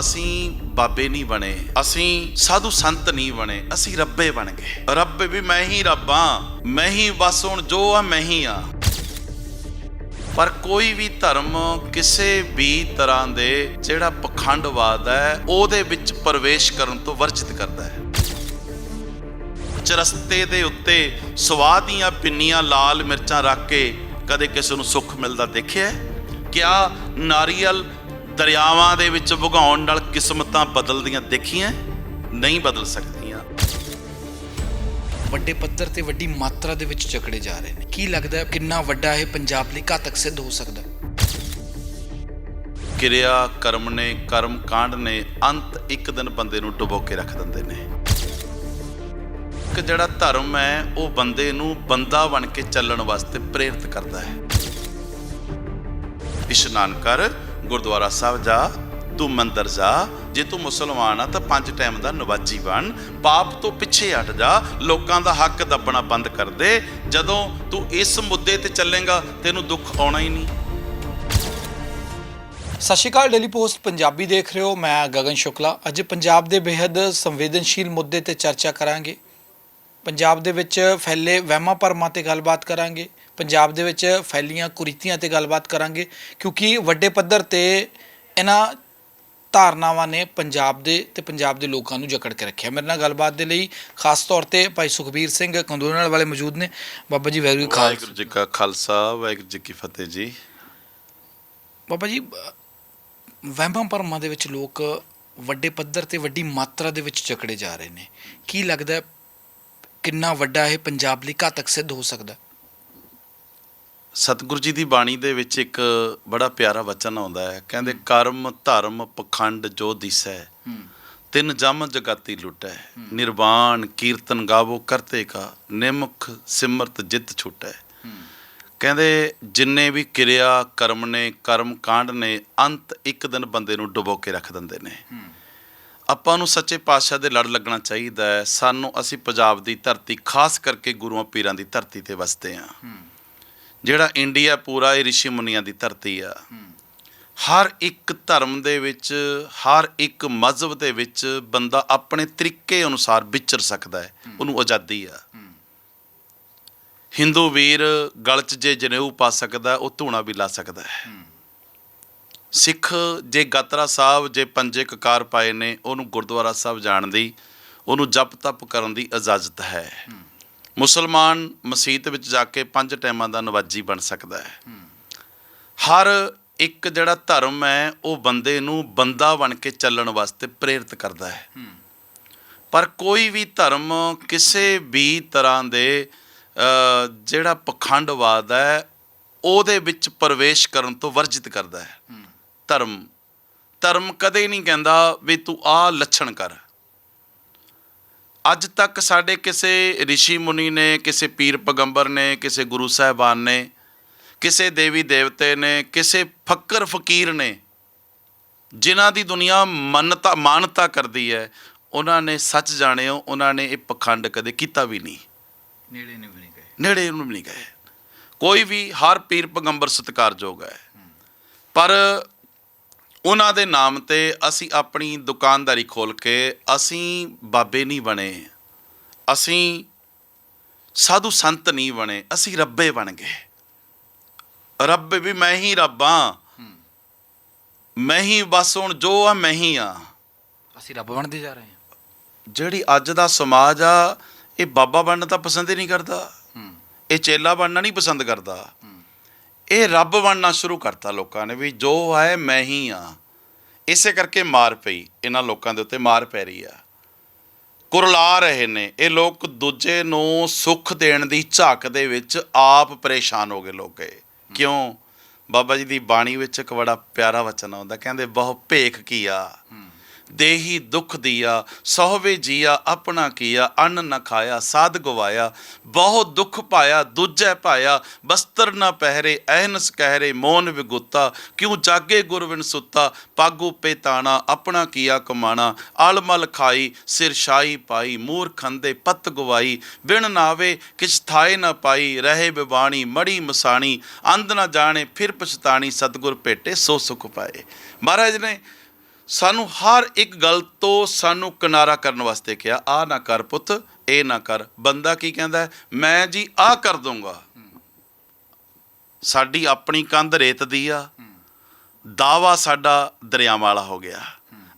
ਅਸੀਂ ਬਾਬੇ ਨਹੀਂ ਬਣੇ, ਅਸੀਂ ਸਾਧੂ ਸੰਤ ਨਹੀਂ ਬਣੇ, ਅਸੀਂ ਰੱਬੇ ਬਣ ਗਏ। ਰੱਬ ਵੀ ਮੈਂ ਹੀ ਰੱਬਾਂ ਮੈਂ ਹੀ ਬਸ ਹੁਣ ਜੋ ਆ ਮੈਂ ਹੀ ਆ। ਪਰ ਕੋਈ ਵੀ ਧਰਮ ਕਿਸੇ ਵੀ ਤਰ੍ਹਾਂ ਦੇ ਜਿਹੜਾ ਪਖੰਡਵਾਦ ਹੈ, ਉਹਦੇ ਵਿੱਚ ਪ੍ਰਵੇਸ਼ ਕਰਨ ਤੋਂ ਵਰਜਿਤ ਕਰਦਾ ਹੈ। ਚਰਸਤੇ ਦੇ ਉੱਤੇ ਸਵਾਦ ਦੀਆਂ ਪਿੰਨੀਆਂ, ਲਾਲ ਮਿਰਚਾਂ ਰੱਖ ਕੇ ਕਦੇ ਕਿਸੇ ਨੂੰ ਸੁੱਖ ਮਿਲਦਾ ਦੇਖਿਆ ਕਿਆ ਨਾਰੀਅਲ ਦਰਿਆਵਾਂ ਦੇ ਵਿੱਚ ਵਗਾਉਣ ਨਾਲ ਕਿਸਮਤਾਂ ਬਦਲਦੀਆਂ ਦੇਖੀਆਂ ਨਹੀਂ ਬਦਲ ਸਕਦੀਆਂ। ਵੱਡੇ ਪੱਧਰ ਤੇ ਵੱਡੀ ਮਾਤਰਾ ਦੇ ਵਿੱਚ ਝਗੜੇ ਜਾ ਰਹੇ ਨੇ। ਕੀ ਲੱਗਦਾ ਹੈ ਕਿੰਨਾ ਵੱਡਾ ਇਹ ਪੰਜਾਬ ਲਈ ਘਾਤਕ ਸਿੱਧ ਹੋ ਸਕਦਾ? ਕਿਰਿਆ ਕਰਮ ਨੇ ਕਰਮ ਕਾਂਡ ਨੇ ਅੰਤ ਇੱਕ ਦਿਨ ਬੰਦੇ ਨੂੰ ਡੁਬੋ ਕੇ ਰੱਖ ਦਿੰਦੇ ਨੇ। ਕਿ ਜਿਹੜਾ ਧਰਮ ਹੈ ਉਹ ਬੰਦੇ ਨੂੰ ਬੰਦਾ ਬਣ ਕੇ ਚੱਲਣ ਵਾਸਤੇ ਪ੍ਰੇਰਿਤ ਕਰਦਾ ਹੈ। ਇਸ਼ਨਾਨ ਕਰ ਗੁਰਦੁਆਰਾ ਸਾਹਿਬ ਜਾ, ਤੂੰ ਮੰਦਰ ਜਾ। ਜੇ ਤੂੰ ਮੁਸਲਮਾਨ ਆ ਤਾਂ ਪੰਜ ਟਾਈਮ ਦਾ ਨਵਾਜੀ ਬਣ। ਪਾਪ ਤੋਂ ਪਿੱਛੇ ਹਟ ਜਾ। ਲੋਕਾਂ ਦਾ ਹੱਕ ਦੱਬਣਾ ਬੰਦ ਕਰ ਦੇ। ਜਦੋਂ ਤੂੰ ਇਸ ਮੁੱਦੇ ਤੇ ਚੱਲੇਗਾ, ਤੈਨੂੰ ਦੁੱਖ ਆਉਣਾ ਹੀ ਨਹੀਂ। ਸਤਿ ਸ਼੍ਰੀ ਅਕਾਲ ਡੇਲੀ ਪੋਸਟ ਪੰਜਾਬੀ ਦੇਖ ਰਹੇ ਹੋ। ਮੈਂ ਗਗਨ ਸ਼ੁਕਲਾ। ਅੱਜ ਪੰਜਾਬ ਦੇ ਬੇहद ਸੰਵੇਦਨਸ਼ੀਲ ਮੁੱਦੇ ਤੇ ਚਰਚਾ ਕਰਾਂਗੇ। ਪੰਜਾਬ ਦੇ ਵਿੱਚ ਫੈਲੇ ਵਹਿਮਾਂ ਭਰਮਾਂ ਤੇ ਗੱਲਬਾਤ ਕਰਾਂਗੇ। ਪੰਜਾਬ ਦੇ ਵਿੱਚ ਫੈਲੀਆਂ ਕੁਰੀਤੀਆਂ ਤੇ ਗੱਲਬਾਤ ਕਰਾਂਗੇ ਕਿਉਂਕਿ ਵੱਡੇ ਪੱਧਰ ਤੇ ਇਹਨਾਂ ਧਾਰਨਾਵਾਂ ਨੇ ਪੰਜਾਬ ਦੇ ਤੇ ਪੰਜਾਬ ਦੇ ਲੋਕਾਂ ਨੂੰ ਜਕੜ ਕੇ ਰੱਖਿਆ। ਮੇਰੇ ਨਾਲ ਗੱਲਬਾਤ ਦੇ ਲਈ ਖਾਸ ਤੌਰ ਤੇ ਭਾਈ ਸੁਖਬੀਰ ਸਿੰਘ ਕੰਦੋਨਲ ਵਾਲੇ ਮੌਜੂਦ ਨੇ। ਬਾਬਾ ਜੀ ਵੈਰੂ ਖਾਲਸਾ। ਜੀ ਕਾ ਖਾਲਸਾ ਵਾਹਿਗੁਰੂ ਜੀ ਕੀ ਫਤਿਹ ਜੀ। ਬਾਬਾ ਜੀ ਵਹਿਮਾਂ ਭਰਮਾਂ ਦੇ ਵਿੱਚ ਲੋਕ ਵੱਡੇ ਪੱਧਰ ਤੇ ਵੱਡੀ ਮਾਤਰਾ ਦੇ ਵਿੱਚ ਜਕੜੇ ਜਾ ਰਹੇ ਨੇ। ਕੀ ਲੱਗਦਾ ਕਿੰਨਾ ਵੱਡਾ ਇਹ ਪੰਜਾਬ ਲਈ ਘਾਤਕ ਸਿੱਧ ਹੋ ਸਕਦਾ? ਸਤਿਗੁਰੂ ਜੀ ਦੀ ਬਾਣੀ ਦੇ ਵਿੱਚ ਇੱਕ ਬੜਾ ਪਿਆਰਾ ਵਚਨ ਆਉਂਦਾ ਹੈ। ਕਹਿੰਦੇ ਕਰਮ ਧਰਮ ਪਖੰਡ ਜੋ ਦਿਸੈ ਤਿੰਨ ਜਮ ਜਗਾਤੀ ਲੁਟੈ। ਨਿਰਵਾਣ ਕੀਰਤਨ ਗਾਵੋ ਕਰਤੇ ਕਾ ਨਿਮਖ ਸਿਮਰਤ ਜਿਤ ਛੁਟੈ। ਕਹਿੰਦੇ ਜਿੰਨੇ ਵੀ ਕਿਰਿਆ ਕਰਮ ਨੇ ਕਰਮ ਕਾਂਡ ਨੇ ਅੰਤ ਇੱਕ ਦਿਨ ਬੰਦੇ ਨੂੰ ਡੁਬੋ ਕੇ ਰੱਖ ਦਿੰਦੇ ਨੇ। ਆਪਾਂ ਨੂੰ ਸੱਚੇ ਪਾਤਸ਼ਾਹ ਦੇ ਲੜ ਲੱਗਣਾ ਚਾਹੀਦਾ ਹੈ। ਸਾਨੂੰ ਅਸੀਂ ਪੰਜਾਬ ਦੀ ਧਰਤੀ ਖਾਸ ਕਰਕੇ ਗੁਰੂਆਂ ਪੀਰਾਂ ਦੀ ਧਰਤੀ ਤੇ ਵਸਦੇ ਆ ਜਿਹੜਾ ਇੰਡੀਆ ਪੂਰਾ ਇਹ ਰਿਸ਼ੀ ਮੁਨੀਆਂ ਦੀ ਧਰਤੀ ਆ। ਹਰ ਇੱਕ ਧਰਮ ਦੇ ਵਿੱਚ ਹਰ ਇੱਕ ਮਜ਼ਹਬ ਦੇ ਵਿੱਚ ਬੰਦਾ ਆਪਣੇ ਤਰੀਕੇ ਅਨੁਸਾਰ ਵਿਚਰ ਸਕਦਾ ਹੈ। ਉਹਨੂੰ ਆਜ਼ਾਦੀ ਆ। ਹਿੰਦੂ ਵੀਰ ਗਲ 'ਚ ਜੇ ਜਨੇਊ ਪਾ ਸਕਦਾ ਉਹ ਧੂਣਾ ਵੀ ਲਾ ਸਕਦਾ ਹੈ। ਸਿੱਖ ਜੇ ਗਾਤਰਾ ਸਾਹਿਬ ਜੇ ਪੰਜੇ ਕਕਾਰ ਪਾਏ ਨੇ ਉਹਨੂੰ ਗੁਰਦੁਆਰਾ ਸਾਹਿਬ ਜਾਣ ਦੀ ਉਹਨੂੰ ਜਪ ਤਪ ਕਰਨ ਦੀ ਇਜਾਜ਼ਤ ਹੈ। ਮੁਸਲਮਾਨ ਮਸਜਿਦ ਵਿੱਚ ਜਾ ਕੇ ਪੰਜ ਟਾਈਮਾਂ ਦਾ ਨਵਾਜੀ ਬਣ ਸਕਦਾ ਹੈ। ਹਰ ਇੱਕ ਜਿਹੜਾ ਧਰਮ ਹੈ, ਉਹ ਬੰਦੇ ਨੂੰ ਬੰਦਾ ਬਣ ਕੇ ਚੱਲਣ ਵਾਸਤੇ ਪ੍ਰੇਰਿਤ ਕਰਦਾ ਹੈ। ਪਰ ਕੋਈ ਵੀ ਧਰਮ ਕਿਸੇ ਵੀ ਤਰ੍ਹਾਂ ਦੇ ਜਿਹੜਾ ਪਖੰਡਵਾਦ ਹੈ, ਉਹਦੇ ਵਿੱਚ ਪ੍ਰਵੇਸ਼ ਕਰਨ ਤੋਂ ਵਰਜਿਤ ਕਰਦਾ ਹੈ। ਧਰਮ ਧਰਮ ਕਦੇ ਨਹੀਂ ਕਹਿੰਦਾ ਵੀ ਤੂੰ ਆ ਲੱਛਣ ਕਰ। ਅੱਜ ਤੱਕ ਸਾਡੇ ਕਿਸੇ ઋષਿ ਮੁਨੀ ਨੇ ਕਿਸੇ ਪੀਰ ਪਗੰਬਰ ਨੇ ਕਿਸੇ ਗੁਰੂ ਸਾਹਿਬਾਨ ਨੇ ਕਿਸੇ ਦੇਵੀ ਦੇਵਤੇ ਨੇ ਕਿਸੇ ਫੱਕਰ ਫਕੀਰ ਨੇ ਜਿਨ੍ਹਾਂ ਦੀ ਦੁਨੀਆ ਮੰਨਤਾ ਮਾਨਤਾ ਕਰਦੀ ਹੈ ਉਹਨਾਂ ਨੇ ਸੱਚ ਜਾਣਿਓ ਉਹਨਾਂ ਨੇ ਇਹ ਪਖੰਡ ਕਦੇ ਕੀਤਾ ਵੀ ਨਹੀਂ। ਨੇੜੇ ਨਹੀਂ ਵੀ ਨਹੀਂ ਗਏ। ਨੇੜੇ ਉਹਨੂੰ ਵੀ ਨਹੀਂ ਗਏ। ਕੋਈ ਵੀ ਹਰ ਪੀਰ ਪਗੰਬਰ ਸਤਿਕਾਰਯੋਗ ਹੈ। ਪਰ ਉਹਨਾਂ ਦੇ ਨਾਮ ਤੇ ਅਸੀਂ ਆਪਣੀ ਦੁਕਾਨਦਾਰੀ ਖੋਲ ਕੇ ਅਸੀਂ ਬਾਬੇ ਨਹੀਂ ਬਣੇ। ਅਸੀਂ ਸਾਧੂ ਸੰਤ ਨਹੀਂ ਬਣੇ ਅਸੀਂ ਰੱਬੇ ਬਣ ਗਏ। ਰੱਬ ਵੀ ਮੈਂ ਹੀ ਰੱਬਾਂ ਮੈਂ ਹੀ ਬਸ ਹੁਣ ਜੋ ਆ ਮੈਂ ਹੀ ਆ। ਅਸੀਂ ਰੱਬ ਬਣਦੇ ਜਾ ਰਹੇ ਹਾਂ। ਜਿਹੜੀ ਅੱਜ ਦਾ ਸਮਾਜ ਆ ਇਹ ਬਾਬਾ ਬਣਨਾ ਤਾਂ ਪਸੰਦ ਹੀ ਨਹੀਂ ਕਰਦਾ। ਇਹ ਚੇਲਾ ਬਣਨਾ ਨਹੀਂ ਪਸੰਦ ਕਰਦਾ। ਇਹ ਰੱਬ ਬਣਨਾ ਸ਼ੁਰੂ ਕਰਤਾ ਲੋਕਾਂ ਨੇ ਵੀ ਜੋ ਹੈ ਮੈਂ ਹੀ ਆ। ਇਸੇ ਕਰਕੇ ਮਾਰ ਪਈ, ਇਹਨਾਂ ਲੋਕਾਂ ਦੇ ਉੱਤੇ ਮਾਰ ਪੈ ਰਹੀ ਆ। ਕੁਰਲਾ ਰਹੇ ਨੇ, ਇਹ ਲੋਕ ਦੂਜੇ ਨੂੰ ਸੁੱਖ ਦੇਣ ਦੀ ਝਾਕ ਦੇ ਵਿੱਚ ਆਪ ਪਰੇਸ਼ਾਨ ਹੋ ਗਏ ਲੋਕੇ ਕਿਉਂ? ਬਾਬਾ ਜੀ ਦੀ ਬਾਣੀ ਵਿੱਚ ਇੱਕ ਬੜਾ ਪਿਆਰਾ ਵਚਨ ਆਉਂਦਾ, ਕਹਿੰਦੇ ਬਹੁ ਭੇਖ ਕੀਆ ਦੇਹੀ ਦੁੱਖ ਦੀਆ, ਸਹਵੇ ਜੀਆ, ਆਪਣਾ ਕੀਆ, ਅੰਨ ਨ ਖਾਇਆ, ਸਾਧ ਗਵਾਇਆ। ਬਹੁਤ ਦੁੱਖ ਪਾਇਆ, ਦੂਜੈ ਪਾਇਆ, ਬਸਤਰ ਨ ਪਹਿਰੇ ਐਨਸ ਕਹਿਰੇ, ਮੋਨ ਵਿਗੁੱਤਾ। ਕਿਉ ਜਾਗੇ ਗੁਰਵਿਨ ਸੁੱਤਾ, ਪਾਗੂ ਪੇਤਾਣਾ, ਆਪਣਾ ਕੀਆ ਕਮਾਣਾ। ਆਲਮਲ ਖਾਈ, ਸਿਰ ਸ਼ਾਈ ਪਾਈ ਮੂਰ ਖੰਦੇ ਪਤ ਗਵਾਈ। ਬਿਨ ਨਾਵੇ ਕਿਛ ਥਾਏ ਨ ਪਾਈ, ਰਹੇ ਬਿਵਾਣੀ ਮੜੀ ਮਸਾਣੀ। ਅੰਧ ਨ ਜਾਣੇ, ਫਿਰ ਪਛਤਾਣੀ, ਸਤਗੁਰ ਭੇਟੇ ਸੋ ਸੁਖ ਪਾਏ। ਮਹਾਰਾਜ ਨੇ ਸਾਨੂੰ ਹਰ ਇੱਕ ਗੱਲ ਤੋਂ ਸਾਨੂੰ ਕਿਨਾਰਾ ਕਰਨ ਵਾਸਤੇ ਕਿਹਾ ਆ ਨਾ ਕਰ ਪੁੱਤ, ਇਹ ਨਾ ਕਰ। ਬੰਦਾ ਕੀ ਕਹਿੰਦਾ ਮੈਂ ਜੀ ਆ ਕਰ ਦੂੰਗਾ ਸਾਡੀ ਆਪਣੀ ਕੰਧ ਰੇਤ ਦੀ ਆ। ਦਾਵਾ ਸਾਡਾ ਦਰਿਆਵਾਂ ਵਾਲਾ ਹੋ ਗਿਆ।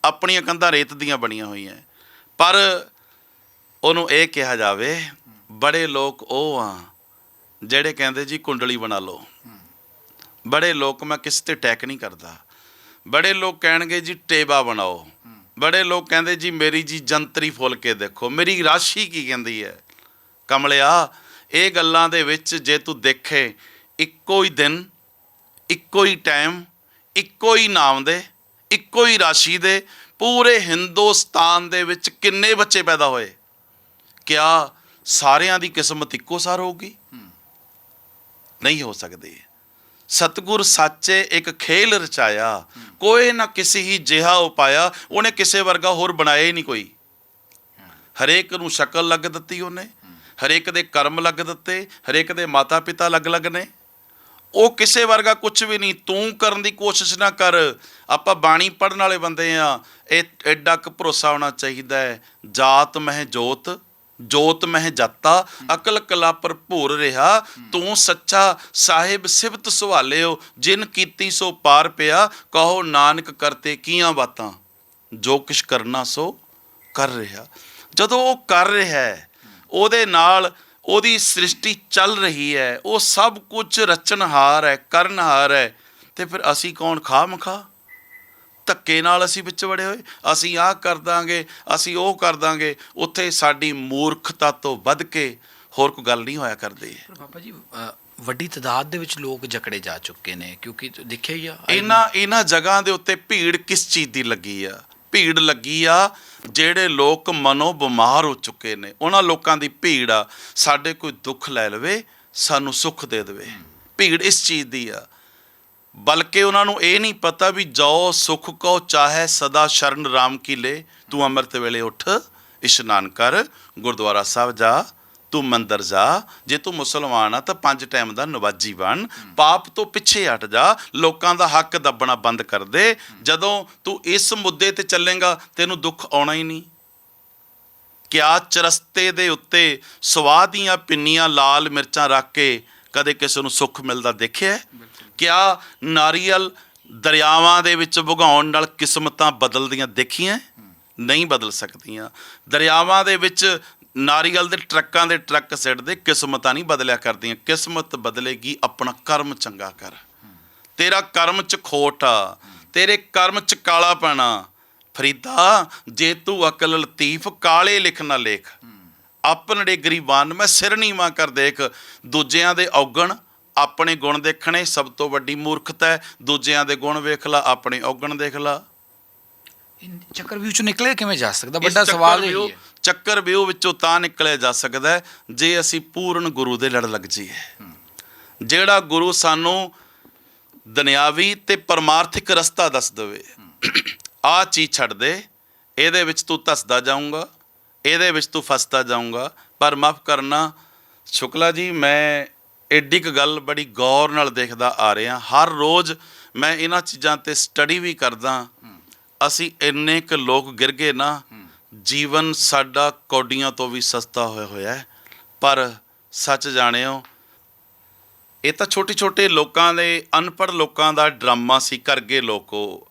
ਆਪਣੀਆਂ ਕੰਧਾਂ ਰੇਤ ਦੀਆਂ ਬਣੀਆਂ ਹੋਈਆਂ। ਪਰ ਉਹਨੂੰ ਇਹ ਕਿਹਾ ਜਾਵੇ, ਬੜੇ ਲੋਕ ਉਹ ਆ ਜਿਹੜੇ ਕਹਿੰਦੇ ਜੀ, ਕੁੰਡਲੀ ਬਣਾ ਲਓ। ਬੜੇ ਲੋਕ, ਮੈਂ ਕਿਸੇ ਤੇ ਟੈਕ ਨਹੀਂ ਕਰਦਾ। ਬੜੇ ਲੋਕ ਕਹਿਣਗੇ ਜੀ ਟੇਬਾ ਬਣਾਓ। ਬੜੇ ਲੋਕ ਕਹਿੰਦੇ ਜੀ ਮੇਰੀ ਜੀ ਜੰਤਰੀ ਫੁੱਲ ਕੇ ਦੇਖੋ। ਮੇਰੀ ਰਾਸ਼ੀ ਕੀ ਕਹਿੰਦੀ ਹੈ? ਕਮਲਿਆ ਇਹ ਗੱਲਾਂ ਦੇ ਵਿੱਚ ਜੇ ਤੂੰ ਦੇਖੇ ਇੱਕੋ ਹੀ ਦਿਨ ਇੱਕੋ ਹੀ ਟਾਈਮ ਇੱਕੋ ਹੀ ਨਾਮ ਦੇ ਇੱਕੋ ਹੀ ਰਾਸ਼ੀ ਦੇ ਪੂਰੇ ਹਿੰਦੁਸਤਾਨ ਦੇ ਵਿੱਚ ਕਿੰਨੇ ਬੱਚੇ ਪੈਦਾ ਹੋਏ? ਕਿਆ ਸਾਰਿਆਂ ਦੀ ਕਿਸਮਤ ਇੱਕੋ ਸਾਰ ਹੋਊਗੀ? ਨਹੀਂ ਹੋ ਸਕਦੀ। ਸਤਗੁਰ ਸਾਚੇ ਇੱਕ ਖੇਲ ਰਚਾਇਆ। ਕੋਈ ਨਾ ਕਿਸੇ ਹੀ ਜਿਹਾ ਉਪਾਇਆ। ਉਹਨੇ ਕਿਸੇ ਵਰਗਾ ਹੋਰ ਬਣਾਇਆ ਹੀ ਨਹੀਂ ਕੋਈ। ਹਰੇਕ ਨੂੰ ਸ਼ਕਲ ਲੱਗ ਦਿੱਤੀ ਉਹਨੇ। ਹਰੇਕ ਦੇ ਕਰਮ ਲੱਗ ਦਿੱਤੇ। ਹਰੇਕ ਦੇ ਮਾਤਾ ਪਿਤਾ ਅਲੱਗ-ਅਲੱਗ ਨੇ। ਉਹ ਕਿਸੇ ਵਰਗਾ ਕੁਝ ਵੀ ਨਹੀਂ। ਤੂੰ ਕਰਨ ਦੀ ਕੋਸ਼ਿਸ਼ ਨਾ ਕਰ। ਆਪਾਂ ਬਾਣੀ ਪੜਨ ਵਾਲੇ ਬੰਦੇ ਆ ਇਹ ਐਡਾ ਕੁ ਭਰੋਸਾ ਹੋਣਾ ਚਾਹੀਦਾ ਹੈ। ਜਾਤ ਮਹਿ ਜੋਤ ਜੋਤ ਮਹਿ ਜਾਤਾ ਅਕਲ ਕਲਾ ਭਰਪੂਰ ਰਿਹਾ। ਤੂੰ ਸੱਚਾ ਸਾਹਿਬ ਸਿਫਤ ਸੁਹਾਲਿਓ ਜਿਨ ਕੀਤੀ ਸੋ ਪਾਰ ਪਿਆ ਕਹੋ ਨਾਨਕ ਕਰਤੇ ਕੀਆਂ ਬਾਤਾਂ। ਜੋ ਕਿਛ ਕਰਨਾ ਸੋ ਕਰ ਰਿਹਾ। ਜਦੋਂ ਉਹ ਕਰ ਰਿਹਾ ਹੈ ਉਹਦੇ ਨਾਲ ਉਹਦੀ ਸ੍ਰਿਸ਼ਟੀ ਚੱਲ ਰਹੀ ਹੈ ਉਹ ਸਭ ਕੁਝ ਰਚਨਹਾਰ ਹੈ ਕਰਨਹਾਰ ਹੈ ਤੇ ਫਿਰ ਅਸੀਂ ਕੌਣ ਖਾ ਧੱਕੇ ਨਾਲ ਅਸੀਂ ਵਿੱਚ ਵੜੇ ਹੋਏ। ਅਸੀਂ ਆਹ ਕਰ ਦਾਂਗੇ ਅਸੀਂ ਉਹ ਕਰ ਦਾਂਗੇ। ਉੱਥੇ ਸਾਡੀ ਮੂਰਖਤਾ ਤੋਂ ਵੱਧ ਕੇ ਹੋਰ ਕੋਈ ਗੱਲ ਨਹੀਂ ਹੋਇਆ ਕਰਦੀ। ਪਰ ਬਾਬਾ ਜੀ ਵੱਡੀ ਤਾਦਾਦ ਦੇ ਵਿੱਚ ਲੋਕ ਜਕੜੇ ਜਾ ਚੁੱਕੇ ਨੇ ਕਿਉਂਕਿ ਦੇਖਿਆ ਹੀ ਆ ਇਹਨਾਂ ਇਹਨਾਂ ਜਗ੍ਹਾ ਦੇ ਉੱਤੇ ਭੀੜ ਕਿਸ ਚੀਜ਼ ਦੀ ਲੱਗੀ ਆ? ਭੀੜ ਲੱਗੀ ਆ ਜਿਹੜੇ ਲੋਕ ਮਨੋ ਬਿਮਾਰ ਹੋ ਚੁੱਕੇ ਨੇ। ਉਹਨਾਂ ਲੋਕਾਂ ਦੀ ਭੀੜ ਆ ਸਾਡੇ ਕੋਈ ਦੁੱਖ ਲੈ ਲਵੇ ਸਾਨੂੰ ਸੁੱਖ ਦੇ ਦੇਵੇ। ਭੀੜ ਇਸ ਚੀਜ਼ ਦੀ ਆ ਬਲਕਿ ਉਹਨਾਂ ਨੂੰ ਇਹ ਨਹੀਂ ਪਤਾ ਵੀ ਜੋ ਸੁਖ ਕੋ ਚਾਹੇ ਸਦਾ ਸ਼ਰਨ ਰਾਮ ਕੀ ਲੈ। ਤੂੰ ਅੰਮ੍ਰਿਤ ਵੇਲੇ ਉੱਠ, ਇਸ਼ਨਾਨ ਕਰ, ਗੁਰਦੁਆਰਾ ਸਾਹਿਬ ਜਾ, ਤੂੰ ਮੰਦਰ ਜਾ। ਜੇ ਤੂੰ ਮੁਸਲਮਾਨ ਆ, ਤਾਂ ਪੰਜ ਟਾਈਮ ਦਾ ਨਵਾਜੀ ਬਣ। ਪਾਪ ਤੋਂ ਪਿੱਛੇ ਹਟ ਜਾ। ਲੋਕਾਂ ਦਾ ਹੱਕ ਦੱਬਣਾ ਬੰਦ ਕਰ ਦੇ। ਜਦੋਂ ਤੂੰ ਇਸ ਮੁੱਦੇ ਤੇ ਚੱਲੇਗਾ, ਤੈਨੂੰ ਦੁੱਖ ਆਉਣਾ ਹੀ ਨਹੀਂ। ਕਿਆ ਚਰਸਤੇ ਦੇ ਉੱਤੇ ਸਵਾਦ ਦੀਆਂ ਪਿੰਨੀਆਂ, ਲਾਲ ਮਿਰਚਾਂ ਰੱਖ ਕੇ ਕਦੇ ਕਿਸੇ ਨੂੰ ਸੁੱਖ ਮਿਲਦਾ ਦੇਖਿਆ ਕਿਆ ਨਾਰੀਅਲ ਦਰਿਆਵਾਂ ਦੇ ਵਿੱਚ ਵਗਾਉਣ ਨਾਲ ਕਿਸਮਤਾਂ ਬਦਲਦੀਆਂ ਦੇਖੀਆਂ? ਨਹੀਂ ਬਦਲ ਸਕਦੀਆਂ। ਦਰਿਆਵਾਂ ਦੇ ਵਿੱਚ ਨਾਰੀਅਲ ਦੇ ਟਰੱਕਾਂ ਦੇ ਟਰੱਕ ਸਿੱਟਦੇ, ਕਿਸਮਤਾਂ ਨਹੀਂ ਬਦਲਿਆ ਕਰਦੀਆਂ। ਕਿਸਮਤ ਬਦਲੇਗੀ, ਆਪਣਾ ਕਰਮ ਚੰਗਾ ਕਰ। ਤੇਰਾ ਕਰਮ ਚ ਖੋਟ ਆ, ਤੇਰੇ ਕਰਮ ਚ ਕਾਲਾ ਪੈਣਾ ਫਰੀਦਾ, ਜੇ ਤੂੰ ਅਕਲ ਲਤੀਫ, ਕਾਲੇ ਲਿਖਣਾ ਲੇਖ। ਆਪਣੜੇ ਗਰੀਬਾਨ ਮੈਂ ਸਿਰ ਨੀਵਾਂ ਕਰ ਦੇਖ। ਦੂਜਿਆਂ ਦੇ ਔਗਣ ਆਪਣੇ ਗੁਣ ਦੇਖਣੇ ਸਭ ਤੋਂ ਵੱਡੀ ਮੂਰਖਤਾ ਹੈ। ਦੂਜਿਆਂ ਦੇ ਗੁਣ ਵੇਖ ਲਾ ਆਪਣੇ ਔਗਣ ਦੇਖ ਲਾ। ਚੱਕਰਵਿਊਹ ਚੋਂ ਨਿਕਲੇ ਕਿਵੇਂ ਜਾ ਸਕਦਾ? ਵੱਡਾ ਚੱਕਰ ਸਵਾਲ ਇਹ ਹੈ ਚੱਕਰ ਵਿਊ ਵਿੱਚੋਂ ਤਾਂ ਨਿਕਲਿਆ ਜਾ ਸਕਦਾ ਜੇ ਅਸੀਂ ਪੂਰਨ ਗੁਰੂ ਦੇ ਲੜ ਲੱਗ ਜਾਈਏ। ਜਿਹੜਾ ਗੁਰੂ ਸਾਨੂੰ ਦੁਨਿਆਵੀ ਤੇ ਪਰਮਾਰਥਿਕ ਰਸਤਾ ਦੱਸ ਦੇਵੇ ਆਹ ਚੀਜ਼ ਛੱਡ ਦੇ ਇਹਦੇ ਵਿੱਚ ਤੂੰ ਧਸਦਾ ਜਾਊਂਗਾ। ਇਹਦੇ ਵਿੱਚ ਤੂੰ ਫਸਦਾ ਜਾਊਂਗਾ। ਪਰ ਮਾਫ ਕਰਨਾ, ਸ਼ੁਕਲਾ ਜੀ, ਮੈਂ ਐਡੀ ਕੁ ਗੱਲ ਬੜੀ ਗੌਰ ਨਾਲ ਦੇਖਦਾ ਆ ਰਿਹਾ। ਹਰ ਰੋਜ਼ ਮੈਂ ਇਹਨਾਂ ਚੀਜ਼ਾਂ ਤੇ ਸਟੱਡੀ ਵੀ ਕਰਦਾ। ਅਸੀਂ ਇੰਨੇ ਕੁ ਲੋਕ ਗਿਰ ਗਏ ਨਾ, ਜੀਵਨ ਸਾਡਾ ਕੌਡੀਆਂ ਤੋਂ ਵੀ ਸਸਤਾ ਹੋਇਆ ਹੋਇਆ ਹੈ। ਪਰ ਸੱਚ ਜਾਣਿਓ, ਇਹ ਤਾਂ ਛੋਟੇ ਛੋਟੇ ਲੋਕਾਂ ਦੇ, ਅਨਪੜ੍ਹ ਲੋਕਾਂ ਦਾ ਡਰਾਮਾ ਸੀ ਕਰਗੇ ਲੋਕੋ।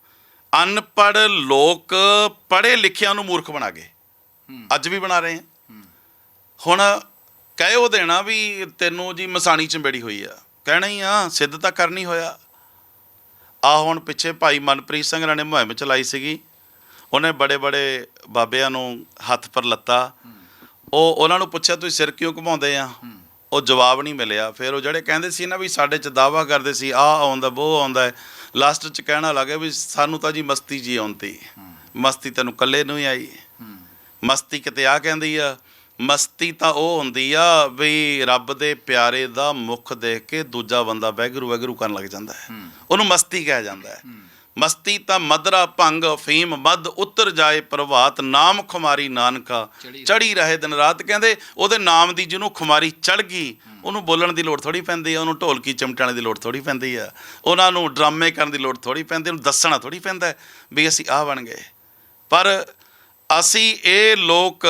ਅਨਪੜ੍ਹ ਲੋਕ ਪੜ੍ਹੇ ਲਿਖਿਆਂ ਨੂੰ ਮੂਰਖ ਬਣਾ ਗਏ। ਅੱਜ ਵੀ ਬਣਾ ਰਹੇ ਆ ਹੁਣ ਕਹਿ ਉਹ ਦੇਣਾ ਵੀ ਤੈਨੂੰ ਜੀ ਮਸਾਣੀ ਚੰਬੇੜੀ ਹੋਈ ਆ। ਕਹਿਣਾ ਹੀ ਆ ਸਿੱਧ ਤਾਂ ਕਰਨੀ ਹੋਇਆ। ਆ ਹੁਣ ਪਿੱਛੇ ਭਾਈ ਮਨਪ੍ਰੀਤ ਸਿੰਘ ਰਾਣੇ ਮੁਹਿੰਮ ਚਲਾਈ ਸੀਗੀ। ਉਹਨੇ ਬੜੇ ਬੜੇ ਬਾਬਿਆਂ ਨੂੰ ਹੱਥ ਪਰ ਲੱਤਾ। ਉਹ ਉਹਨਾਂ ਨੂੰ ਪੁੱਛਿਆ ਤੁਸੀਂ ਸਿਰ ਕਿਉਂ ਘੁਮਾਉਂਦੇ ਆ? ਉਹ ਜਵਾਬ ਨਹੀਂ ਮਿਲਿਆ। ਫਿਰ ਉਹ ਜਿਹੜੇ ਕਹਿੰਦੇ ਸੀ ਨਾ ਵੀ ਸਾਡੇ ਚ ਦਾਵਾ ਕਰਦੇ ਸੀ ਆ ਆਉਂਦਾ ਉਹ ਆਉਂਦਾ ਲਾਸਟ ਚ ਕਹਿਣਾ ਲੱਗੇ ਵੀ ਸਾਨੂੰ ਤਾਂ ਜੀ ਮਸਤੀ ਜੀ ਆਉਂਦੀ। ਮਸਤੀ ਤੈਨੂੰ ਕੱਲੇ ਨੂੰ ਹੀ ਆਈ। ਮਸਤੀ ਕਿਤੇ ਆ ਕਹਿੰਦੀ ਆ ਮਸਤੀ ਤਾਂ ਉਹ ਹੁੰਦੀ ਆ ਵੀ ਰੱਬ ਦੇ ਪਿਆਰੇ ਦਾ ਮੁਖ ਦੇਖ ਕੇ ਦੂਜਾ ਬੰਦਾ ਵੈਗਰੂ ਵੈਗਰੂ ਕਰਨ ਲੱਗ ਜਾਂਦਾ ਹੈ। ਉਹਨੂੰ ਮਸਤੀ ਕਿਹਾ ਜਾਂਦਾ ਹੈ। ਮਸਤੀ ਤਾਂ ਮਦਰਾ ਭੰਗ ਅਫੀਮ ਮਦ ਉਤਰ ਜਾਏ ਪ੍ਰਭਾਤ ਨਾਮ ਖੁਮਾਰੀ ਨਾਨਕਾ ਚੜੀ ਰਹੇ। ਦਿਨ ਰਾਤ ਕਹਿੰਦੇ ਉਹਦੇ ਨਾਮ ਦੀ ਜਿਹਨੂੰ ਖੁਮਾਰੀ ਚੜ ਗਈ ਉਹਨੂੰ ਬੋਲਣ ਦੀ ਲੋੜ ਥੋੜੀ ਪੈਂਦੀ ਆ ਉਹਨੂੰ ਢੋਲਕੀ ਚਮਟਾਣੇ ਦੀ ਲੋੜ ਥੋੜੀ ਪੈਂਦੀ ਆ ਉਹਨਾਂ ਨੂੰ ਡਰਾਮੇ ਕਰਨ ਦੀ ਲੋੜ ਥੋੜੀ ਪੈਂਦੀ ਉਹਨੂੰ ਦੱਸਣਾ ਥੋੜੀ ਪੈਂਦਾ ਵੀ ਅਸੀਂ ਆਹ ਬਣ ਗਏ। ਪਰ ਅਸੀਂ ਇਹ ਲੋਕ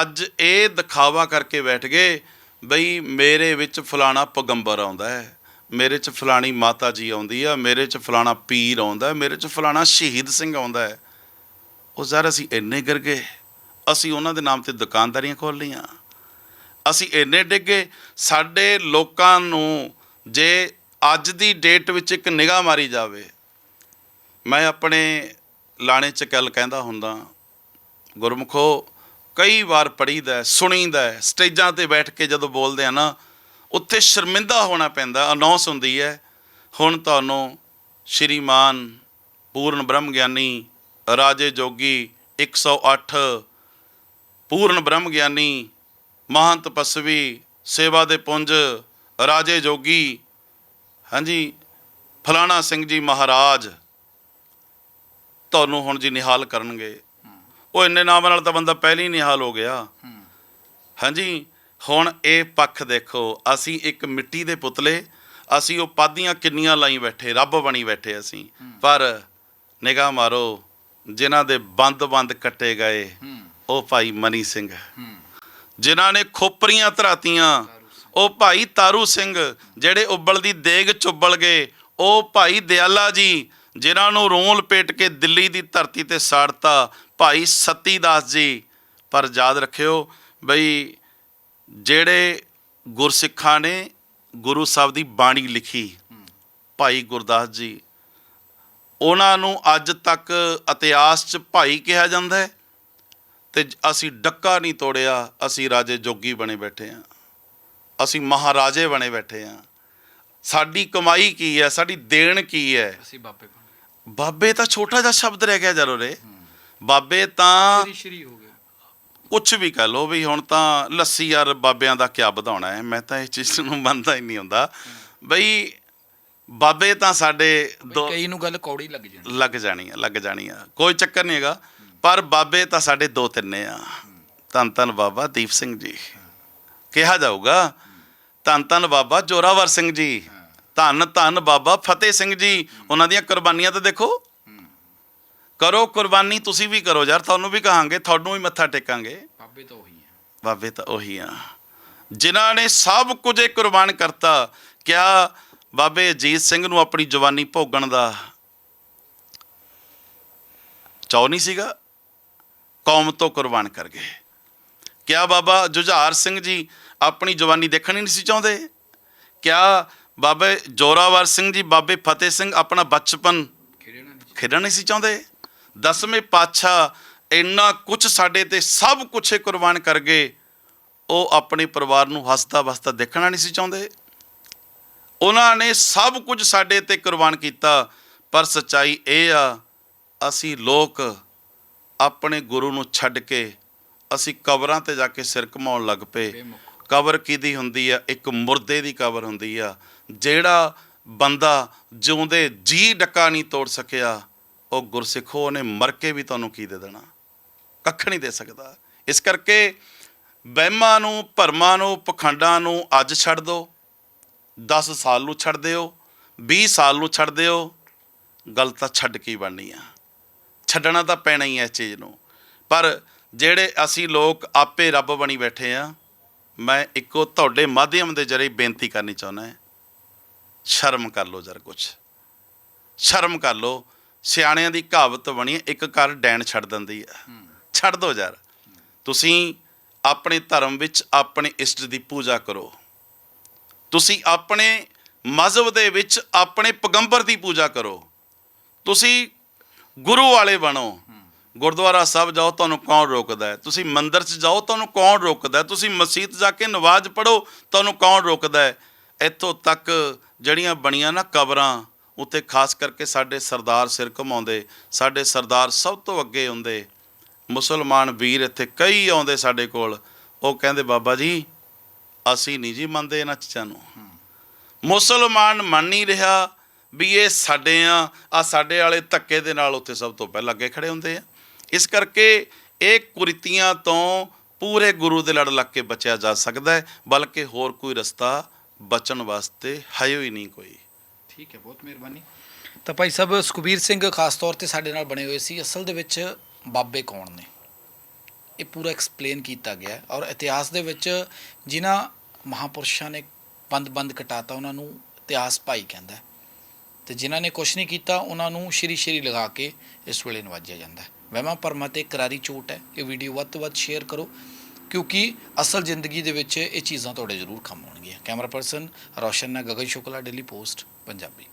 ਅੱਜ ਇਹ ਦਿਖਾਵਾ ਕਰਕੇ ਬੈਠ ਗਏ ਬਈ ਮੇਰੇ ਵਿੱਚ ਫਲਾਣਾ ਪੈਗੰਬਰ ਆਉਂਦਾ ਹੈ, ਮੇਰੇ 'ਚ ਫਲਾਣੀ ਮਾਤਾ ਜੀ ਆਉਂਦੀ ਆ, ਮੇਰੇ 'ਚ ਫਲਾਣਾ ਪੀਰ ਆਉਂਦਾ ਮੇਰੇ 'ਚ ਫਲਾਣਾ ਸ਼ਹੀਦ ਸਿੰਘ ਆਉਂਦਾ ਹੈ। ਉਹ ਜ਼ਰ ਅਸੀਂ ਇੰਨੇ ਗਿਰ ਗਏ, ਅਸੀਂ ਉਹਨਾਂ ਦੇ ਨਾਮ ਤੇ ਦੁਕਾਨਦਾਰੀਆਂ ਖੋਲ ਲਈਆਂ। ਅਸੀਂ ਇੰਨੇ ਡਿੱਗੇ ਸਾਡੇ ਲੋਕਾਂ ਨੂੰ ਜੇ ਅੱਜ ਦੀ ਡੇਟ ਵਿੱਚ ਇੱਕ ਨਿਗਾਹ ਮਾਰੀ ਜਾਵੇ, ਮੈਂ ਆਪਣੇ ਲਾਣੇ ਚ ਗੱਲ ਕਹਿੰਦਾ ਹੁੰਦਾ ਗੁਰਮੁਖੋ, ਕਈ ਵਾਰ ਪੜੀਦਾ ਸੁਣੀਦਾ ਸਟੇਜਾਂ ਤੇ ਬੈਠ ਕੇ ਜਦੋਂ ਬੋਲਦੇ ਆ ਨਾ, ਉੱਥੇ ਸ਼ਰਮਿੰਦਾ ਹੋਣਾ ਪੈਂਦਾ ਅਨਾਉਂਸ ਹੁੰਦੀ ਹੈ, ਹੁਣ ਤੁਹਾਨੂੰ ਸ਼੍ਰੀਮਾਨ ਪੂਰਨ ਬ੍ਰਹਮ ਗਿਆਨੀ ਰਾਜੇ ਜੋਗੀ 108 ਪੂਰਨ ਬ੍ਰਹਮ ਗਿਆਨੀ ਮਹੰਤ ਪਸਵੀ, ਸੇਵਾ ਦੇ ਪੁੰਜ, ਰਾਜੇ ਜੋਗੀ, ਹਾਂਜੀ, ਫਲਾਣਾ ਸਿੰਘ ਜੀ ਮਹਾਰਾਜ, ਤੁਹਾਨੂੰ ਹੁਣ ਜੀ ਨਿਹਾਲ ਕਰਨਗੇ। ਉਹ ਇੰਨੇ ਨਾਮ ਨਾਲ ਤਾਂ ਬੰਦਾ ਪਹਿਲਾਂ ਹੀ ਨਿਹਾਲ ਹੋ ਗਿਆ। ਹਾਂਜੀ, ਹੁਣ ਇਹ ਪੱਖ ਦੇਖੋ, ਅਸੀਂ ਇੱਕ ਮਿੱਟੀ ਦੇ ਪੁਤਲੇ, ਅਸੀਂ ਉਹ ਪਾਦੀਆਂ ਕਿੰਨੀਆਂ ਲਾਈ ਬੈਠੇ, ਰੱਬ ਬਣੀ ਬੈਠੇ ਅਸੀਂ। ਪਰ ਨਿਗਾਹ ਮਾਰੋ, ਜਿਨ੍ਹਾਂ ਦੇ ਬੰਦ-ਬੰਦ ਕੱਟੇ ਗਏ, ਉਹ ਭਾਈ ਮਨੀ ਸਿੰਘ। ਜਿਨ੍ਹਾਂ ਨੇ ਖੋਪਰੀਆਂ ਧਰਾਤੀਆਂ, ਉਹ ਭਾਈ ਤਾਰੂ ਸਿੰਘ, ਜਿਹੜੇ ਉਬਲ ਦੀ ਦੇਗ ਚੁੱਬਲ ਗਏ, ਉਹ ਭਾਈ ਦਿਆਲਾ ਜੀ, ਜਿਨ੍ਹਾਂ ਨੂੰ ਰੋਂ ਲਪੇਟ ਕੇ ਦਿੱਲੀ ਦੀ ਧਰਤੀ ਤੇ ਸਾੜਤਾ ਭਾਈ ਸਤੀ ਦਾਸ ਜੀ ਪਰ ਯਾਦ ਰੱਖਿਓ ਬਈ ਜਿਹੜੇ ਗੁਰਸਿੱਖਾਂ ਨੇ ਗੁਰੂ ਸਾਹਿਬ ਦੀ ਬਾਣੀ ਲਿਖੀ ਭਾਈ ਗੁਰਦਾਸ ਜੀ ਉਹਨਾਂ ਨੂੰ ਅੱਜ ਤੱਕ ਇਤਿਹਾਸ 'ਚ ਭਾਈ ਕਿਹਾ ਜਾਂਦਾ ਹੈ ਤੇ ਅਸੀਂ ਡੱਕਾ ਨਹੀਂ ਤੋੜਿਆ ਅਸੀਂ ਰਾਜੇ ਜੋਗੀ ਬਣੇ ਬੈਠੇ ਆ ਅਸੀਂ ਮਹਾਰਾਜੇ ਬਣੇ ਬੈਠੇ ਆ ਸਾਡੀ ਕਮਾਈ ਕੀ ਹੈ ਸਾਡੀ ਦੇਣ ਕੀ ਹੈ? ਅਸੀਂ ਬਾਬੇ ਬਾਬੇ ਤਾਂ ਛੋਟਾ ਜਿਹਾ ਸ਼ਬਦ ਰਹਿ ਗਿਆ ਜਰੋ ਰੇ। ਬਾਬੇ ਤਾਂ ਸ਼੍ਰੀ ਸ਼੍ਰੀ ਹੋ ਗਿਆ ਕੁਝ ਵੀ ਕਹ ਲੋ ਵੀ ਹੁਣ ਤਾਂ ਲੱਸੀ ਯਾਰ ਬਾਬਿਆਂ ਦਾ ਕਿਆ ਵਧਾਉਣਾ ਹੈ ਮੈਂ ਤਾਂ ਇਸ ਚੀਜ਼ ਨੂੰ ਮੰਨਦਾ ਹੀ ਨਹੀਂ ਹੁੰਦਾ। ਬਈ ਬਾਬੇ ਤਾਂ ਸਾਡੇ ਕਈ ਨੂੰ ਗੱਲ ਕੌੜੀ ਲੱਗ ਜਾਣੀ ਲੱਗ ਜਾਣੀ ਆ ਲੱਗ ਜਾਣੀ ਆ। ਕੋਈ ਚੱਕਰ ਨਹੀਂ ਹੈਗਾ ਪਰ ਬਾਬੇ ਤਾਂ ਸਾਡੇ ਦੋ ਤਿੰਨੇ ਆ। ਧੰਨ ਧੰਨ ਬਾਬਾ ਦੀਪ ਸਿੰਘ ਜੀ। ਕਿਹਾ ਜਾਊਗਾ ਧੰਨ ਧੰਨ ਬਾਬਾ ਜੋਰਾਵਰ ਸਿੰਘ ਜੀ। ਧੰਨ ਧੰਨ ਬਾਬਾ ਫਤਿਹ ਸਿੰਘ ਜੀ। ਉਹਨਾਂ ਦੀਆਂ ਕੁਰਬਾਨੀਆਂ ਤਾਂ ਦੇਖੋ ਕਰੋ ਕੁਰਬਾਨੀ ਤੁਸੀਂ ਵੀ ਕਰੋ ਯਾਰ ਤੁਹਾਨੂੰ ਵੀ ਕਹਾਂਗੇ ਤੁਹਾਨੂੰ ਵੀ ਮੱਥਾ ਟੇਕਾਂਗੇ। ਬਾਬੇ ਤਾਂ ਉਹੀ ਹੈ ਬਾਬੇ ਤਾਂ ਉਹੀ ਆ। ਜਿਨ੍ਹਾਂ ਨੇ ਸਭ ਕੁਝ ਇਹ ਕੁਰਬਾਨ ਕਰਤਾ ਕਿਆ ਬਾਬੇ ਅਜੀਤ ਸਿੰਘ ਨੂੰ ਆਪਣੀ ਜਵਾਨੀ ਭੋਗਣ ਦਾ ਚਾਅ ਨਹੀਂ ਸੀਗਾ? ਕੌਮ ਤੋਂ ਕੁਰਬਾਨ ਕਰ ਗਏ। ਕਿਆ ਬਾਬਾ ਜੁਝਾਰ ਸਿੰਘ ਜੀ ਆਪਣੀ ਜਵਾਨੀ ਦੇਖਣੀ ਨਹੀਂ ਸੀ ਚਾਹੁੰਦੇ? ਕਿਆ ਬਾਬੇ ਜੋਰਾਵਰ ਸਿੰਘ ਜੀ ਬਾਬੇ ਫਤਿਹ ਸਿੰਘ ਆਪਣਾ ਬਚਪਨ ਖੇਡਣਾ ਨਹੀਂ ਸੀ ਚਾਹੁੰਦੇ? ਦਸਵੇਂ ਪਾਤਸ਼ਾਹ ਇੰਨਾ ਕੁਝ ਸਾਡੇ ਤੇ ਸਭ ਕੁਝ ਕੁਰਬਾਨ ਕਰ ਗਏ, ਉਹ ਆਪਣੇ ਪਰਿਵਾਰ ਨੂੰ ਹੱਸਦਾ ਵਸਦਾ ਦੇਖਣਾ ਨਹੀਂ ਸੀ ਚਾਹੁੰਦੇ। ਉਹਨਾਂ ਨੇ ਸਭ ਕੁਝ ਸਾਡੇ ਤੇ ਕੁਰਬਾਨ ਕੀਤਾ, ਪਰ ਸੱਚਾਈ ਇਹ ਆ, ਅਸੀਂ ਲੋਕ ਆਪਣੇ ਗੁਰੂ ਨੂੰ ਛੱਡ ਕੇ ਅਸੀਂ ਕਬਰਾਂ ਤੇ ਜਾ ਕੇ ਸਿਰ ਘਮਾਉਣ ਲੱਗ ਪਏ। ਬੇਮੁਖ ਕਬਰ ਕਿਹਦੀ ਹੁੰਦੀ ਆ? ਇੱਕ ਮੁਰਦੇ ਦੀ ਕਬਰ ਹੁੰਦੀ ਆ, ਜਿਹੜਾ ਬੰਦਾ ਜਿਉਂਦੇ ਜੀ ਡੱਕਾ ਨਹੀਂ ਤੋੜ ਸਕਿਆ। ਉਹ ਗੁਰਸਿੱਖੋ, ਉਹਨੇ ਮਰ ਕੇ ਵੀ ਤੁਹਾਨੂੰ ਕੀ ਦੇ ਦੇਣਾ? ਕੱਖ ਨਹੀਂ ਦੇ ਸਕਦਾ। ਇਸ ਕਰਕੇ ਵਹਿਮਾਂ ਨੂੰ, ਭਰਮਾਂ ਨੂੰ, ਪਖੰਡਾਂ ਨੂੰ ਅੱਜ ਛੱਡ ਦਿਓ। 10 ਸਾਲ ਨੂੰ ਛੱਡ ਦਿਓ। 20 ਸਾਲ ਨੂੰ ਛੱਡ ਦਿਓ। ਗੱਲ ਤਾਂ ਛੱਡ ਕੇ ਬਣਨੀ ਆ। ਛੱਡਣਾ ਤਾਂ ਪੈਣਾ ਹੀ ਹੈ ਇਸ ਚੀਜ਼ ਨੂੰ। ਪਰ ਜਿਹੜੇ ਅਸੀਂ ਲੋਕ ਆਪੇ ਰੱਬ ਬਣੀ ਬੈਠੇ ਆ, ਮੈਂ ਇੱਕੋ ਤੁਹਾਡੇ ਮਾਧਿਅਮ ਦੇ ਜਰੀਏ ਬੇਨਤੀ ਕਰਨੀ ਚਾਹੁੰਦਾ ਹਾਂ। ਸ਼ਰਮ ਕਰ ਲਓ ਜਰ ਕੁਛ। ਸ਼ਰਮ ਕਰ ਲਓ। ਸਿਆਣਿਆਂ ਦੀ ਕਹਾਵਤ ਬਣੀ ਹੈ, ਇੱਕ ਕਰ ਡੈਣ ਛੱਡ ਦਿੰਦੀ ਹੈ। ਛੱਡ ਦਿਓ ਯਾਰ। ਤੁਸੀਂ ਆਪਣੇ ਧਰਮ ਵਿੱਚ ਆਪਣੇ ਇਸ਼ਟ ਦੀ ਪੂਜਾ ਕਰੋ। ਤੁਸੀਂ ਆਪਣੇ ਮਜ਼ਹਬ ਦੇ ਵਿੱਚ ਆਪਣੇ ਪੈਗੰਬਰ ਦੀ ਪੂਜਾ ਕਰੋ। ਤੁਸੀਂ ਗੁਰੂ ਵਾਲੇ ਬਣੋ। ਗੁਰਦੁਆਰਾ ਸਾਹਿਬ ਜਾਓ ਤੁਹਾਨੂੰ ਕੌਣ ਰੋਕਦਾ ਹੈ? ਤੁਸੀਂ ਮੰਦਿਰ 'ਚ ਜਾਓ ਤੁਹਾਨੂੰ ਕੌਣ ਰੋਕਦਾ ਹੈ? ਤੁਸੀਂ ਮਸਜਿਦ ਜਾ ਕੇ ਨਮਾਜ਼ ਪੜੋ ਤੁਹਾਨੂੰ ਕੌਣ ਰੋਕਦਾ ਹੈ? ਇੱਥੋਂ ਤੱਕ ਜਿਹੜੀਆਂ ਬਣੀਆਂ ਨਾ ਕਬਰਾਂ ਉੱਤੇ ਖਾਸ ਕਰਕੇ ਸਾਡੇ ਸਰਦਾਰ ਸਿਰ ਘਮਾਉਂਦੇ, ਸਾਡੇ ਸਰਦਾਰ ਸਭ ਤੋਂ ਅੱਗੇ ਹੁੰਦੇ, ਮੁਸਲਮਾਨ ਵੀਰ ਇੱਥੇ ਕਈ ਆਉਂਦੇ ਸਾਡੇ ਕੋਲ। ਉਹ ਕਹਿੰਦੇ, ਬਾਬਾ ਜੀ, ਅਸੀਂ ਨਹੀਂ ਜੀ ਮੰਨਦੇ ਇਹਨਾਂ ਚੀਜ਼ਾਂ ਨੂੰ। ਮੁਸਲਮਾਨ ਮੰਨ ਨਹੀਂ ਰਿਹਾ ਵੀ ਇਹ ਸਾਡੇ ਆ ਆ ਸਾਡੇ ਵਾਲੇ ਧੱਕੇ ਦੇ ਨਾਲ ਉੱਥੇ ਸਭ ਤੋਂ ਪਹਿਲਾਂ ਅੱਗੇ ਖੜੇ ਹੁੰਦੇ ਆ। ਇਸ ਕਰਕੇ ਇਹ ਕੁਰੀਤੀਆਂ ਤੋਂ ਪੂਰੇ ਗੁਰੂ ਦੇ ਲੜ ਲੱਗ ਕੇ ਬਚਿਆ ਜਾ ਸਕਦਾ ਹੈ, ਬਲਕਿ ਹੋਰ ਕੋਈ ਰਸਤਾ ਬਚਣ ਵਾਸਤੇ ਹੈ ਹੀ ਨਹੀਂ ਕੋਈ। ਠੀਕ ਹੈ, ਬਹੁਤ ਮਿਹਰਬਾਨੀ। ਤਾਂ ਭਾਈ ਸਾਹਿਬ, ਸੁਖਬੀਰ ਸਿੰਘ ਖਾਸ ਤੌਰ ਤੇ ਸਾਡੇ ਨਾਲ ਬਣੇ ਹੋਏ ਸੀ। ਅਸਲ ਦੇ ਵਿੱਚ ਬਾਬੇ ਕੌਣ ਨੇ? ਇਹ ਪੂਰਾ ਐਕਸਪਲੇਨ ਕੀਤਾ ਗਿਆ ਹੈ ਔਰ ਇਤਿਹਾਸ ਦੇ ਵਿੱਚ ਜਿਨ੍ਹਾਂ ਮਹਾਪੁਰਸ਼ਾਂ ਨੇ ਬੰਦ-ਬੰਦ ਕਟਾਤਾ, ਉਹਨਾਂ ਨੂੰ ਇਤਿਹਾਸ ਭਾਈ ਕਹਿੰਦਾ ਹੈ। ਤੇ ਜਿਨ੍ਹਾਂ ਨੇ ਕੁਝ ਨਹੀਂ ਕੀਤਾ, ਉਹਨਾਂ ਨੂੰ ਸ਼੍ਰੀ ਸ਼੍ਰੀ ਲਗਾ ਕੇ ਇਸ ਵੇਲੇ ਨਵਾਜਿਆ ਜਾਂਦਾ ਹੈ। ਵਹਿਮਾਂ ਭਰਮਾਂ ਤੇ ਕਰਾਰੀ ਚੋਟ ਹੈ। ਇਹ ਵੀਡੀਓ ਵੱਧ ਤੋਂ ਵੱਧ ਸ਼ੇਅਰ ਕਰੋ, ਕਿਉਂਕਿ ਅਸਲ ਜ਼ਿੰਦਗੀ ਦੇ ਵਿੱਚ ਇਹ ਚੀਜ਼ਾਂ ਤੁਹਾਡੇ ਜ਼ਰੂਰ ਕੰਮ ਆਉਣਗੀਆਂ। ਕੈਮਰਾ ਪਰਸਨ ਰੋਸ਼ਨ ਨਾਲ ਗਗਨ ਸ਼ੁਕਲਾ ਡੇਲੀ ਪੋਸਟ ਪੰਜਾਬੀ।